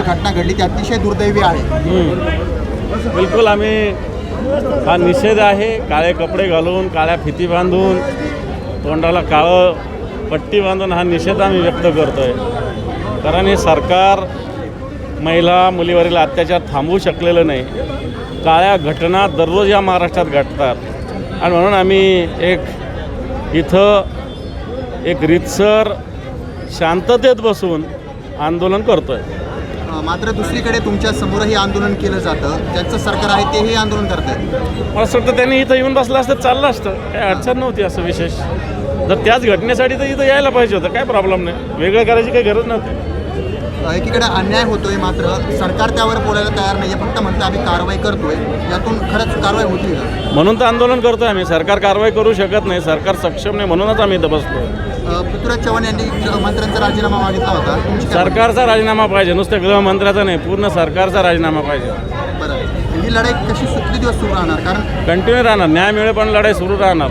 जी घटना घडली ती अतिशय दुर्दैवी आहे. बिलकुल आम्ही हा निषेध आहे काळे कपडे घालून काळ्या फिती बांधून तोंडाला काळं पट्टी बांधून हा निषेध आम्ही व्यक्त करतो आहे कारण हे सरकार महिला मुलीवरील अत्याचार थांबवू शकलेलं नाही. काळ्या घटना दररोज या महाराष्ट्रात घडतात. आणि म्हणून आम्ही एक इथं एक रितसर शांततेत बसून आंदोलन करतो आहे मात्र दुसरीकडे तुमच्या समोरही आंदोलन केलं जातं. ज्यांचं सरकार आहे तेही आंदोलन करत आहे मला असं वाटतं त्यांनी इथं येऊन बसलं असतं चाललं असतं. काही अडचण नव्हती असं विशेष. जर त्याच घटनेसाठी तर इथं यायला पाहिजे होतं काय प्रॉब्लेम नाही. वेगळं करायची काही गरज नव्हती. एकीकडे अन्याय होतोय मात्र सरकार त्यावर बोलायला तयार नाही आहे फक्त म्हणतं आम्ही कारवाई करतोय. यातून खरंच कारवाई होती म्हणून तर आंदोलन करतोय आम्ही. सरकार कारवाई करू शकत नाही सरकार सक्षम नाही म्हणूनच आम्ही इथं बसलो अ, पृथ्वीराज चव्हाण यांनी मंत्र्यांचा राजीनामा मागितला होता. सरकारचा राजीनामा पाहिजे नुसतं गृहमंत्र्याचा नाही पूर्ण सरकारचा राजीनामा पाहिजे. बरं. ही लढाई कशी दिवस सुरू राहणार? कारण कंटिन्यू राहणार न्याय मिळेल पण लढाई सुरू राहणार.